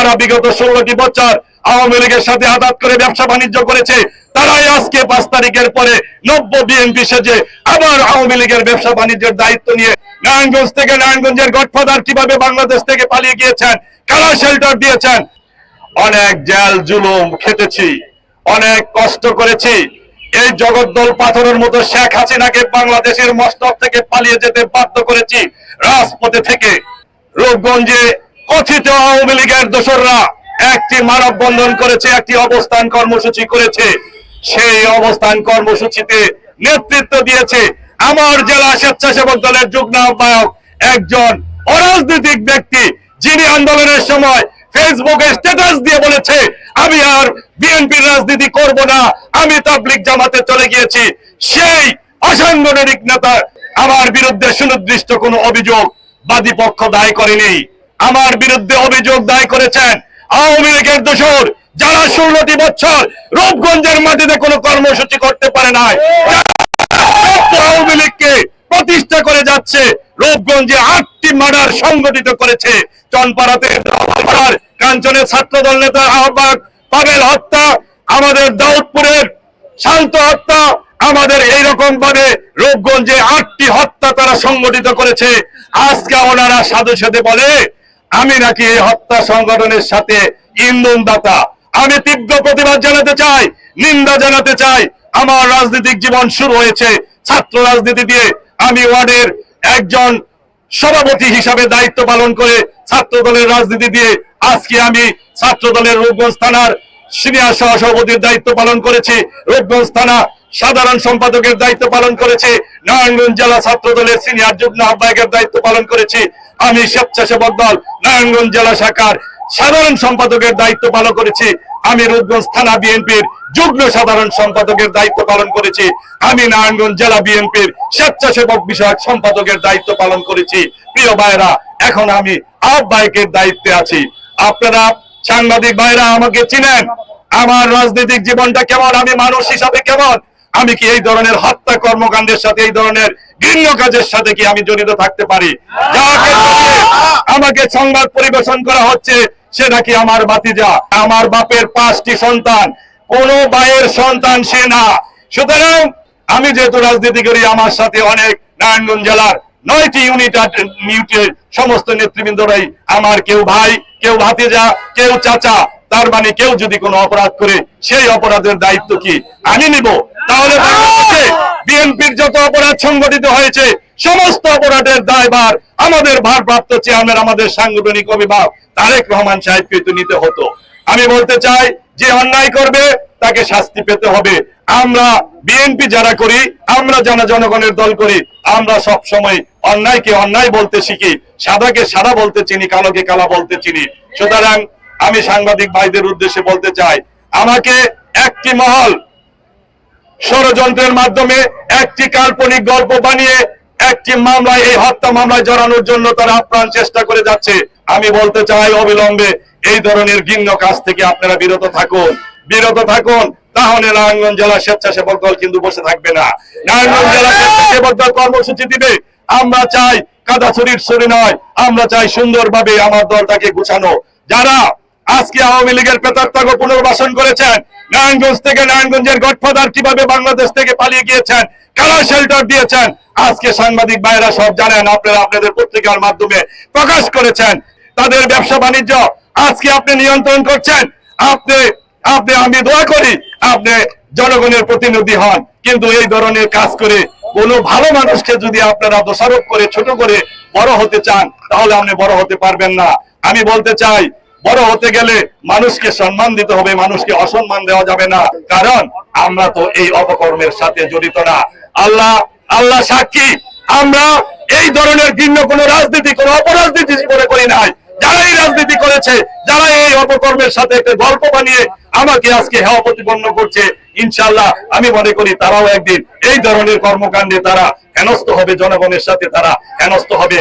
যারা বিগত ষোলোটি বছর আওয়ামী লীগের সাথে আঘাত করে ব্যবসা বাণিজ্য করেছে, তারাই আজকে পাঁচ তারিখের পরে নব্য বিএনপি সেজে আবার আওয়ামী লীগের ব্যবসা বাণিজ্যের দায়িত্ব নিয়ে নারায়ণগঞ্জ থেকে নারায়ণগঞ্জের গডফাদার কীভাবে বাংলাদেশ থেকে পালিয়ে গিয়েছেন, কারা শেল্টার দিয়েছেন? অনেক জেল, জুলুম খেতেছি অনেক কষ্ট করেছি। এই জগদ্দল পাথরের মতো শেখ হাসিনাকে বাংলাদেশের মস্তক থেকে পালিয়ে যেতে বাধ্য করেছি রাজপথে থেকে। রূপগঞ্জে কথিত আওয়ামী লীগের দোসররা একটি মানববন্ধন করেছে, একটি অবস্থান কর্মসূচি করেছে। সেই অবস্থান কর্মসূচিতে নেতৃত্ব দিয়েছে আমার জেলা স্বেচ্ছাসেবক দলের যুগ্ম আহ্বায়ক একজন অরাজনৈতিক ব্যক্তি, যিনি আন্দোলনের সময় ফেসবুকে স্ট্যাটাস দিয়ে বলেছে, আমি আর বিএনপির রাজনীতি করব না, আমি তাবলিক জামাতে চলে গিয়েছি। সেই অসাংগঠনিক নেতা আমার বিরুদ্ধে সুনির্দিষ্ট কোনো অভিযোগ বাদী পক্ষ দায় করেনি। আমার বিরুদ্ধে অভিযোগ দায় করেছেন আওয়ামী লীগের দোষর যারা ষোলোটি বছর রূপগঞ্জের মাটিতে কোনো কর্মসূচি করতে পারে নাই আওয়ামী লীগকে প্রতিষ্ঠা করে যাচ্ছে, রূপগঞ্জে আটটি মার্ডার সংগঠিত করেছে। চনপাড়াতে কাঞ্চনের ছাত্রদল নেতার আহ্বায়ক পাবেল হত্যা, আমাদের দাউদপুরের শান্ত হত্যা, আমাদের এইরকম ভাবে রূপগঞ্জে আটটি হত্যা তারা সংগঠিত করেছে। আজকে ওনারা সাধু সাথে বলে আমি নাকি এই হত্যা সংগঠনের সাথে ইন্ধন দাতা আমি তীব্র প্রতিবাদ জানাতে চাই, নিন্দা জানাতে চাই। আমার রাজনৈতিক জীবন শুরু হয়েছে ছাত্র রাজনীতি দিয়ে। আমি ওয়ার্ডের একজন সভাপতি হিসাবে দায়িত্ব পালন করে ছাত্র দলের রাজনীতি দিয়ে। আজকে আমি ছাত্র দলের রূপগঞ্জ থানার সিনিয়র সহ সভাপতির দায়িত্ব পালন করেছি রূপগঞ্জ থানা সাধারণ সম্পাদকের দায়িত্ব পালন করেছি নারায়ণগঞ্জ জেলা ছাত্র দলের সিনিয়র যুগ্ম আহ্বায়কের দায়িত্ব পালন করেছি আমি স্বেচ্ছাসেবক দল নারায়ণগঞ্জ জেলা শাখার সাধারণ সম্পাদকের দায়িত্ব পালন করেছি আমি রূপগঞ্জ থানা বিএনপির যুগ্ম সাধারণ সম্পাদকের দায়িত্ব পালন করেছি আমি নারায়ণগঞ্জ জেলা বিএনপির স্বেচ্ছাসেবক বিষয়ক সম্পাদকের দায়িত্ব পালন করেছি। প্রিয় ভাইরা এখন আমি আহ্বায়কের দায়িত্বে আছি। আপনারা সাংবাদিক ভাইরা আমাকে চিনেন? আমার রাজনৈতিক জীবনটা কেমন? আমি মানুষ হিসাবে কেমন? আমি কি এই ধরনের হত্যা কর্মকাণ্ডের সাথে, এই ধরনের ঘৃণ্য কাজের সাথে কি আমি জড়িত থাকতে পারি? আমাকে সংবাদ পরিবেশন করা হচ্ছে, সে নাকি আমার বাতিজা আমার বাপের পাঁচটি সন্তান। কোন ভাইয়ের সন্তান সে না। সুতরাং আমি যেহেতু রাজনীতি করি, আমার সাথে অনেক নারায়ণগঞ্জ জেলার নয়টি ইউনিট ইউনিটের সমস্ত নেতৃবৃন্দরাই আমার কেউ ভাই, কেউ ভাতিজা, কেউ চাচা, তার মানে কেউ যদি কোনো অপরাধ করে, সেই অপরাধের দায়িত্ব কি আমি নিব? তাহলে বিএনপির যত অপরাধ সংগঠিত হয়েছে, সমস্ত অপরাধের দায়ভার আমাদের ভারপ্রাপ্ত চেয়ারম্যান আমাদের সাংগঠনিক অভিভাবক তারেক রহমান সাহেবকে তো নিতে হতো। আমি বলতে চাই, যে অন্যায় করবে, তাকে শাস্তি পেতে হবে। আমরা বিএনপি যারা করি, আমরা যারা জনগণের দল করি, আমরা সব সময় অন্যায়কে অন্যায় বলতে শিখি, সাদাকে সাদা বলতে চিনি, কালোকে কালা বলতে চিনি। সুতরাং আমি সাংবাদিক ভাইদের উদ্দেশ্যে বলতে চাই, আমাকে একটি মহল ষড়যন্ত্রের মাধ্যমে একটি কাল্পনিক গল্প বানিয়ে একটি মামলায়, এই হত্যা মামলায় জড়ানোর জন্য তারা আপ্রাণ চেষ্টা করে যাচ্ছে। আমি বলতে চাই অবিলম্বে, এই ধরনের ঘৃণ্য কাজ থেকে আপনারা বিরত থাকুন। বিরত থাকুন তাহলে নারায়ণগঞ্জ জেলা স্বেচ্ছাসেবক দল কিন্তু বসে থাকবে না। নারায়ণগঞ্জ জেলা স্বেচ্ছাসেবক দল কর্মসূচি দিবে। আমরা চাই কাদা নয়, আমরা চাই সুন্দরভাবে আমার দলটাকে গুছানো। যারা আজকে আওয়ামী লীগের প্রেতাত্মাগ পুনর্বাসন করেছেন নারায়ণগঞ্জ থেকে নারায়ণগঞ্জের গডফাদার কীভাবে বাংলাদেশ থেকে পালিয়ে গিয়েছেন, কারা শেল্টার দিয়েছেন, আজকে সাংবাদিক ভাইরা সব জানেন, আপনারা আপনাদের পত্রিকার মাধ্যমে প্রকাশ করেছেন। তাদের ব্যবসা বাণিজ্য আজকে আপনি নিয়ন্ত্রণ করছেন, আপনি আপনি, আমি দোয়া করি আপনি জনগণের প্রতিনিধি হন। কিন্তু এই ধরনের কাজ করে কোনো ভালো মানুষকে যদি আপনারা দোষারোপ করে, ছোট করে বড় হতে চান, তাহলে আপনি বড় হতে পারবেন না। আমি বলতে চাই, বড় হতে গেলে মানুষকে সম্মান দিতে হবে, মানুষকে অসম্মান দেওয়া যাবে না। কারণ আমরা তো এই অপকর্মের সাথে জড়িত না। আল্লাহ আল্লাহ সাক্ষী, আমরা এই ধরনের ভিন্ন কোনো রাজনীতি, কোনো অপরাজনীতি জীবনে করি নাই। যারা এই রাজনীতি করেছে যারা এই অপকর্মের সাথে একটা গল্প বানিয়ে আমাকে আজকে হেওয়া প্রতিপন্ন করছে ইনশাল্লাহ আমি মনে করি তারাও একদিন এই ধরনের কর্মকাণ্ডে তারা হেনস্থ হবে, জনগণের সাথে তারা হেনস্থ হবে।